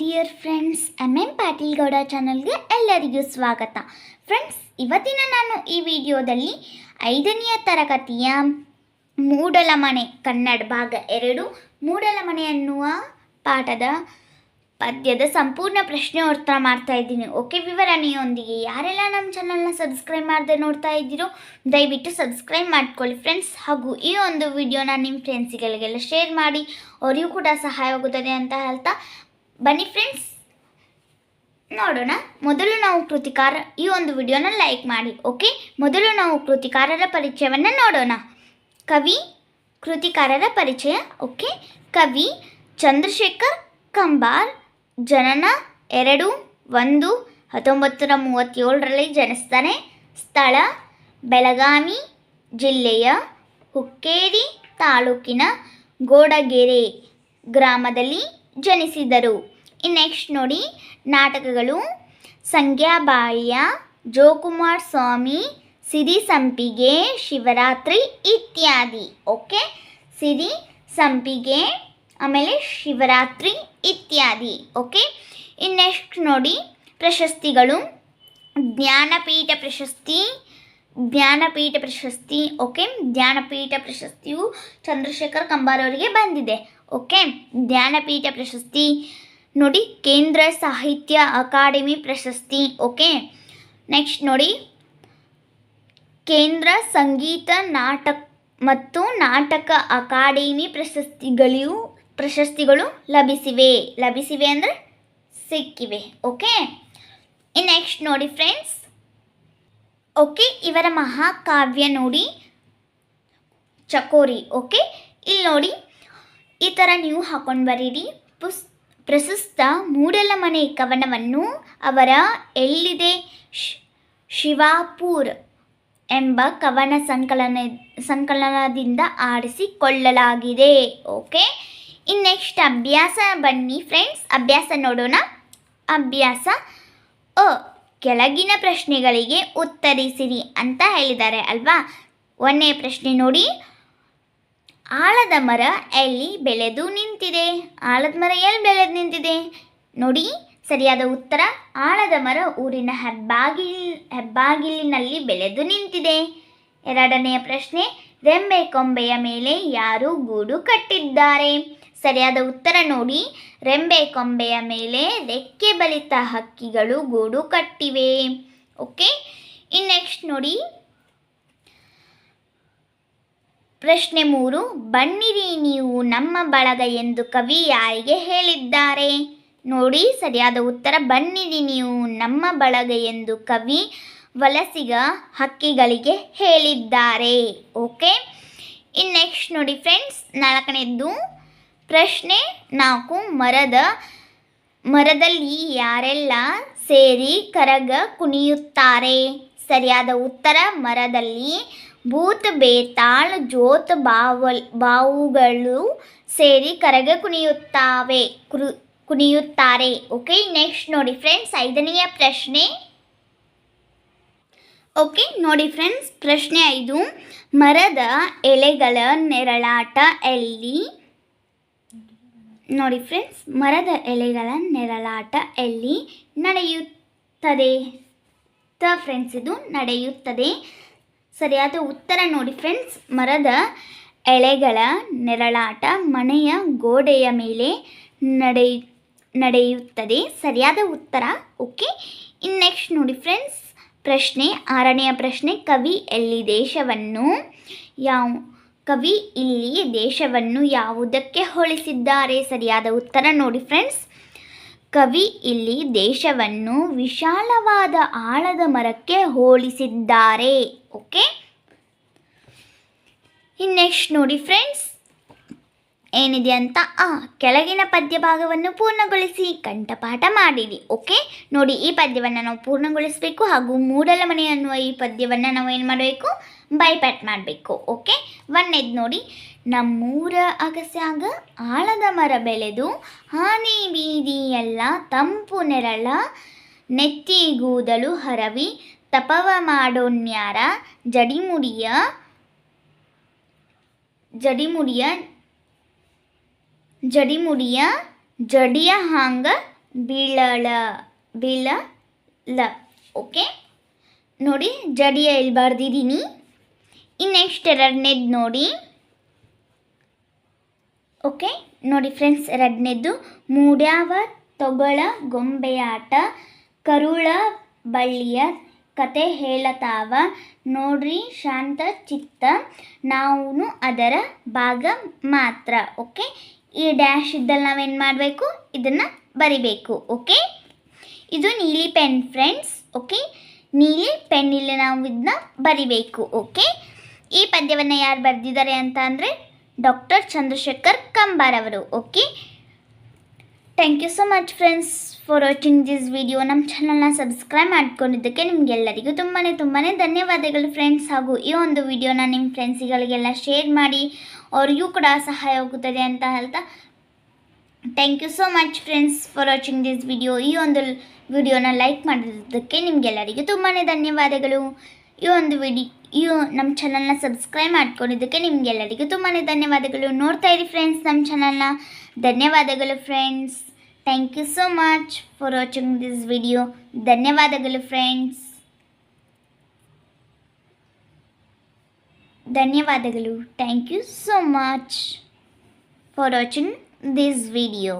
Dear friends M M Patil Gowda ಚಾನಲ್ಗೆ ಎಲ್ಲರಿಗೂ ಸ್ವಾಗತ. ಫ್ರೆಂಡ್ಸ್ ಇವತ್ತಿನ ನಾನು ಈ ವಿಡಿಯೋದಲ್ಲಿ ಐದನೆಯ ತರಗತಿಯ ಮೂಡಲಮನೆ ಕನ್ನಡ ಭಾಗ ಎರಡು ಮೂಡಲಮನೆ ಅನ್ನುವ ಪಾಠದ ಪದ್ಯದ ಸಂಪೂರ್ಣ ಪ್ರಶ್ನೆ ಉತ್ತರ ಮಾಡ್ತಾ ಇದ್ದೀನಿ. ಓಕೆ ವಿವರಣೆಯೊಂದಿಗೆ ಯಾರೆಲ್ಲ ನಮ್ಮ ಚಾನಲ್ನ ಸಬ್ಸ್ಕ್ರೈಬ್ ಮಾಡದೆ ನೋಡ್ತಾ ಇದ್ದೀರೋ, ದಯವಿಟ್ಟು ಸಬ್ಸ್ಕ್ರೈಬ್ ಮಾಡ್ಕೊಳ್ಳಿ. ಫ್ರೆಂಡ್ಸ್ ಹಾಗೂ ಈ ಒಂದು ವಿಡಿಯೋನ ನಿಮ್ಮ ಫ್ರೆಂಡ್ಸ್ಗಳಿಗೆಲ್ಲ ಶೇರ್ ಮಾಡಿ, ಅವರಿಗೂ ಕೂಡ ಸಹಾಯವಾಗುತ್ತದೆ ಅಂತ ಹೇಳ್ತಾ ಬನ್ನಿ ಫ್ರೆಂಡ್ಸ್ ನೋಡೋಣ. ಮೊದಲು ನಾವು ಕೃತಿಕಾರ ಈ ಒಂದು ವಿಡಿಯೋನ ಲೈಕ್ ಮಾಡಿ ಓಕೆ ಮೊದಲು ನಾವು ಕೃತಿಕಾರರ ಪರಿಚಯವನ್ನು ನೋಡೋಣ. ಕವಿ, ಕೃತಿಕಾರರ ಪರಿಚಯ ಓಕೆ ಕವಿ ಚಂದ್ರಶೇಖರ್ ಕಂಬಾರ್, ಜನನ ಎರಡು ಒಂದು ಹತ್ತೊಂಬತ್ತು ನೂರ ಮೂವತ್ತೇಳರಲ್ಲಿ ಜನಿಸ್ತಾನೆ ಸ್ಥಳ, ಬೆಳಗಾವಿ ಜಿಲ್ಲೆಯ ಹುಕ್ಕೇರಿ ತಾಲೂಕಿನ ಗೋಡಗೆರೆ ಗ್ರಾಮದಲ್ಲಿ ಜನಿಸಿದರು. ಇನ್ನು ನೆಕ್ಸ್ಟ್ ನೋಡಿ, ನಾಟಕಗಳು. ಸಂಗ್ಯಾಬಾಳ್ಯ ಜೋಕುಮಾರ್ ಸ್ವಾಮಿ, ಸಿರಿ ಸಂಪಿಗೆ, ಶಿವರಾತ್ರಿ ಇತ್ಯಾದಿ. ಓಕೆ? ಸಿರಿ ಸಂಪಿಗೆ, ಆಮೇಲೆ ಶಿವರಾತ್ರಿ ಇತ್ಯಾದಿ. ಓಕೆ? ಇನ್ನು ನೆಕ್ಸ್ಟ್ ನೋಡಿ, ಪ್ರಶಸ್ತಿಗಳು. ಜ್ಞಾನಪೀಠ ಪ್ರಶಸ್ತಿ ಜ್ಞಾನಪೀಠ ಪ್ರಶಸ್ತಿ. ಓಕೆ? ಜ್ಞಾನಪೀಠ ಪ್ರಶಸ್ತಿಯು ಚಂದ್ರಶೇಖರ್ ಕಂಬಾರವರಿಗೆ ಬಂದಿದೆ. ಓಕೆ? ಜ್ಞಾನಪೀಠ ಪ್ರಶಸ್ತಿ. ನೋಡಿ, ಕೇಂದ್ರ ಸಾಹಿತ್ಯ ಅಕಾಡೆಮಿ ಪ್ರಶಸ್ತಿ, ಓಕೆ? ನೆಕ್ಸ್ಟ್ ನೋಡಿ. ಕೇಂದ್ರ ಸಂಗೀತ ನಾಟಕ ಮತ್ತು ನಾಟಕ ಅಕಾಡೆಮಿ ಪ್ರಶಸ್ತಿಗಳು ಪ್ರಶಸ್ತಿಗಳು ಲಭಿಸಿವೆ. ಲಭಿಸಿವೆ ಅಂದರೆ ಸಿಕ್ಕಿವೆ, ಓಕೆ? ನೆಕ್ಸ್ಟ್ ನೋಡಿ ಫ್ರೆಂಡ್ಸ್. ಓಕೆ, ಇವರ ಮಹಾಕಾವ್ಯ ನೋಡಿ. ಚಕೋರಿ, ಓಕೆ? ಇಲ್ಲಿ ನೋಡಿ. ಈ ಥರ ನೀವು ಹಾಕೊಂಡು ಬರೀರಿ. ಪುಸ್ ಪ್ರಸ್ತುತ ಮೂಡಲಮನೆ ಕವನವನ್ನು ಅವರ ಎಲ್ಲಿದೆ? ಶಿವಾಪುರ್ ಎಂಬ ಕವನ ಸಂಕಲನ, ಸಂಕಲನದಿಂದ ಆರಿಸಿಕೊಳ್ಳಲಾಗಿದೆ. ಓಕೆ? ಇನ್ನು ನೆಕ್ಸ್ಟ್ ಅಭ್ಯಾಸ ಬನ್ನಿ ಫ್ರೆಂಡ್ಸ್. ಅಭ್ಯಾಸ ನೋಡೋಣ. ಅಭ್ಯಾಸ ಅ, ಕೆಳಗಿನ ಪ್ರಶ್ನೆಗಳಿಗೆ ಉತ್ತರಿಸಿರಿ ಅಂತ ಹೇಳಿದ್ದಾರೆ ಅಲ್ವಾ? ಒಂದನೇ ಪ್ರಶ್ನೆ ನೋಡಿ. ಆಲದ ಮರ ಎಲ್ಲಿ ಬೆಳೆದು ನಿಂತಿದೆ? ಆಳದ ಮರ ಎಲ್ಲಿ ಬೆಳೆದು ನಿಂತಿದೆ? ನೋಡಿ, ಸರಿಯಾದ ಉತ್ತರ, ಆಳದ ಮರ ಊರಿನ ಹೆಬ್ಬಾಗಿಲ್, ಹೆಬ್ಬಾಗಿಲಿನಲ್ಲಿ ಬೆಳೆದು ನಿಂತಿದೆ. ಎರಡನೆಯ ಪ್ರಶ್ನೆ, ರೆಂಬೆ ಕೊಂಬೆಯ ಮೇಲೆ ಯಾರು ಗೂಡು ಕಟ್ಟಿದ್ದಾರೆ? ಸರಿಯಾದ ಉತ್ತರ ನೋಡಿ, ರೆಂಬೆ ಕೊಂಬೆಯ ಮೇಲೆ ರೆಕ್ಕೆ ಬಲಿತ ಹಕ್ಕಿಗಳು ಗೂಡು ಕಟ್ಟಿವೆ. ಓಕೆ ಇನ್ನು ನೆಕ್ಸ್ಟ್ ನೋಡಿ ಪ್ರಶ್ನೆ ಮೂರು, ಬನ್ನಿರಿ ನೀವು ನಮ್ಮ ಬಳಗ ಎಂದು ಕವಿ ಯಾರಿಗೆ ಹೇಳಿದ್ದಾರೆ? ನೋಡಿ, ಸರಿಯಾದ ಉತ್ತರ, ಬನ್ನಿರಿ ನೀವು ನಮ್ಮ ಬಳಗ ಎಂದು ಕವಿ ವಲಸಿಗ ಹಕ್ಕಿಗಳಿಗೆ ಹೇಳಿದ್ದಾರೆ. ಓಕೆ? ಇನ್ನು ನೆಕ್ಸ್ಟ್ ನೋಡಿ ಫ್ರೆಂಡ್ಸ್, ನಾಲ್ಕನೇದ್ದು ಪ್ರಶ್ನೆ ನಾಲ್ಕು, ಮರದ, ಮರದಲ್ಲಿ ಯಾರೆಲ್ಲ ಸೇರಿ ಕರಗ ಕುಣಿಯುತ್ತಾರೆ? ಸರಿಯಾದ ಉತ್ತರ, ಮರದಲ್ಲಿ ಭೂತ್ ಬೇತಾಳ್ ಜೋತ್ ಬಾವಲ್, ಬಾವುಗಳು ಸೇರಿ ಕರಗ ಕುಣಿಯುತ್ತಾವೆ ಕುಣಿಯುತ್ತಾರೆ. ಓಕೆ ನೆಕ್ಸ್ಟ್ ನೋಡಿ ಫ್ರೆಂಡ್ಸ್ ಐದನೆಯ ಪ್ರಶ್ನೆ. ಓಕೆ ನೋಡಿ ಫ್ರೆಂಡ್ಸ್ ಪ್ರಶ್ನೆ ಐದು. ಮರದ ಎಲೆಗಳ ನೆರಳಾಟ ಎಲ್ಲಿ? ನೋಡಿ ಫ್ರೆಂಡ್ಸ್ ಮರದ ಎಲೆಗಳ ನೆರಳಾಟ ಎಲ್ಲಿ ನಡೆಯುತ್ತದೆ? ಫ್ರೆಂಡ್ಸ್ ಇದು ನಡೆಯುತ್ತದೆ. ಸರಿಯಾದ ಉತ್ತರ ನೋಡಿ ಫ್ರೆಂಡ್ಸ್ ಮರದ ಎಳೆಗಳ ನೆರಳಾಟ ಮನೆಯ ಗೋಡೆಯ ಮೇಲೆ ನಡೆಯ, ನಡೆಯುತ್ತದೆ. ಸರಿಯಾದ ಉತ್ತರ ಓಕೆ ಇನ್ ನೆಕ್ಸ್ಟ್ ನೋಡಿ ಫ್ರೆಂಡ್ಸ್ ಪ್ರಶ್ನೆ, ಆರನೆಯ ಪ್ರಶ್ನೆ, ಕವಿ ಎಲ್ಲಿ ದೇಶವನ್ನು ಯಾವ, ಕವಿ ಇಲ್ಲಿ ದೇಶವನ್ನು ಯಾವುದಕ್ಕೆ ಹೋಲಿಸಿದ್ದಾರೆ? ಸರಿಯಾದ ಉತ್ತರ ನೋಡಿ ಫ್ರೆಂಡ್ಸ್ ಕವಿ ಇಲ್ಲಿ ದೇಶವನ್ನು ವಿಶಾಲವಾದ ಆಳದ ಮರಕ್ಕೆ ಹೋಲಿಸಿದ್ದಾರೆ. ಓಕೆ? ಇನ್ನು ನೆಕ್ಸ್ಟ್ ನೋಡಿ ಫ್ರೆಂಡ್ಸ್? ಏನಿದೆ ಅಂತ? ಆ, ಕೆಳಗಿನ ಪದ್ಯ ಭಾಗವನ್ನು ಪೂರ್ಣಗೊಳಿಸಿ, ಕಂಠಪಾಠ ಮಾಡಿರಿ. ಓಕೆ? ನೋಡಿ, ಈ ಪದ್ಯವನ್ನು ನಾವು ಪೂರ್ಣಗೊಳಿಸಬೇಕು ಹಾಗೂ ಮೂಡಲಮನೆ ಅನ್ನುವ ಈ ಪದ್ಯವನ್ನು ನಾವು ಏನು ಮಾಡಬೇಕು? ಬೈಪಾಟ್ ಮಾಡಬೇಕು ಓಕೆ ಒಂದನೇದು ನೋಡಿ, ನಮ್ಮೂರ ಅಗಸ್ಯಾಗ ಆಳದ ಮರ ಬೆಳೆದು, ಹಾನಿ ಬೀದಿಯೆಲ್ಲ ತಂಪು ನೆರಳ, ನೆತ್ತಿಗೂದಲು ಹರವಿ, ತಪವ ಮಾಡೋನ್ಯಾರ ಜಡಿಮುಡಿಯ ಜಡಿಮುಡಿಯ ಜಡಿಮುಡಿಯ ಜಡಿಯ ಹಾಂಗ ಬೀಳಳ, ಬೀಳಲ ಓಕೆ ನೋಡಿ, ಜಡಿಯ ಇಲ್ಲಿ ಬರ್ದಿದ್ದೀನಿ ಇನ್ನು ನೆಕ್ಸ್ಟ್ ಎರಡನೇದು ನೋಡಿ? ಓಕೆ ನೋಡಿ ಫ್ರೆಂಡ್ಸ್ ಎರಡನೇದು ಮೂಡ್ಯಾವ ತೊಗಳ ಗೊಂಬೆಯಾಟ, ಕರುಳ ಬಳ್ಳಿಯ ಕತೆ ಹೇಳತಾವ. ನೋಡ್ರಿ ಶಾಂತ ಚಿತ್ತ ನಾವು ಅದರ ಭಾಗ ಮಾತ್ರ ಓಕೆ ಈ ಡ್ಯಾಶ್ ಇದ್ದಲ್ಲಿ ನಾವೇನು ಮಾಡಬೇಕು? ಇದನ್ನು ಬರಿಬೇಕು ಓಕೆ ಇದು ನೀಲಿ ಪೆನ್ ಫ್ರೆಂಡ್ಸ್ ಓಕೆ ನೀಲಿ ಪೆನ್ನಿಲ್ಲಿ ನಾವು ಇದನ್ನ ಬರಿಬೇಕು ಓಕೆ ಈ ಪದ್ಯವನ್ನು ಯಾರು ಬರೆದಿದ್ದಾರೆ ಅಂತ ಅಂದರೆ ಡಾಕ್ಟರ್ ಚಂದ್ರಶೇಖರ್ ಕಂಬಾರ್ ಅವರು okay thank you so much friends for watching this video ನಮ್ಮ ಚಾನಲ್ನ ಸಬ್ಸ್ಕ್ರೈಬ್ ಮಾಡ್ಕೊಂಡಿದ್ದಕ್ಕೆ ನಿಮಗೆಲ್ಲರಿಗೂ ತುಂಬಾ ತುಂಬಾ ಧನ್ಯವಾದಗಳು ಫ್ರೆಂಡ್ಸ್ ಹಾಗೂ ಈ ಒಂದು ವಿಡಿಯೋನ ನಿಮ್ಮ ಫ್ರೆಂಡ್ಸ್ಗಳಿಗೆಲ್ಲ ಶೇರ್ ಮಾಡಿ, ಅವ್ರಿಗೂ ಕೂಡ ಸಹಾಯ ಆಗುತ್ತದೆ ಅಂತ ಹೇಳ್ತಾ thank you so much friends for watching this video ಈ ಒಂದು ವಿಡಿಯೋನ ಲೈಕ್ ಮಾಡಿದ್ದಕ್ಕೆ ನಿಮಗೆಲ್ಲರಿಗೂ ತುಂಬಾ ಧನ್ಯವಾದಗಳು. ಈ ಒಂದು ವಿಡಿ ಈ ನಮ್ಮ ಚಾನಲ್ನ ಸಬ್ಸ್ಕ್ರೈಬ್ ಮಾಡ್ಕೊಂಡಿದ್ದಕ್ಕೆ ನಿಮಗೆಲ್ಲರಿಗೂ ತುಂಬಾ ಧನ್ಯವಾದಗಳು. ನೋಡ್ತಾ ಇರಿ ಫ್ರೆಂಡ್ಸ್ ನಮ್ಮ ಚಾನಲ್ನ. ಧನ್ಯವಾದಗಳು friends thank you so much for watching this video ಧನ್ಯವಾದಗಳು ಫ್ರೆಂಡ್ಸ್ ಧನ್ಯವಾದಗಳು. Thank you so much for watching this video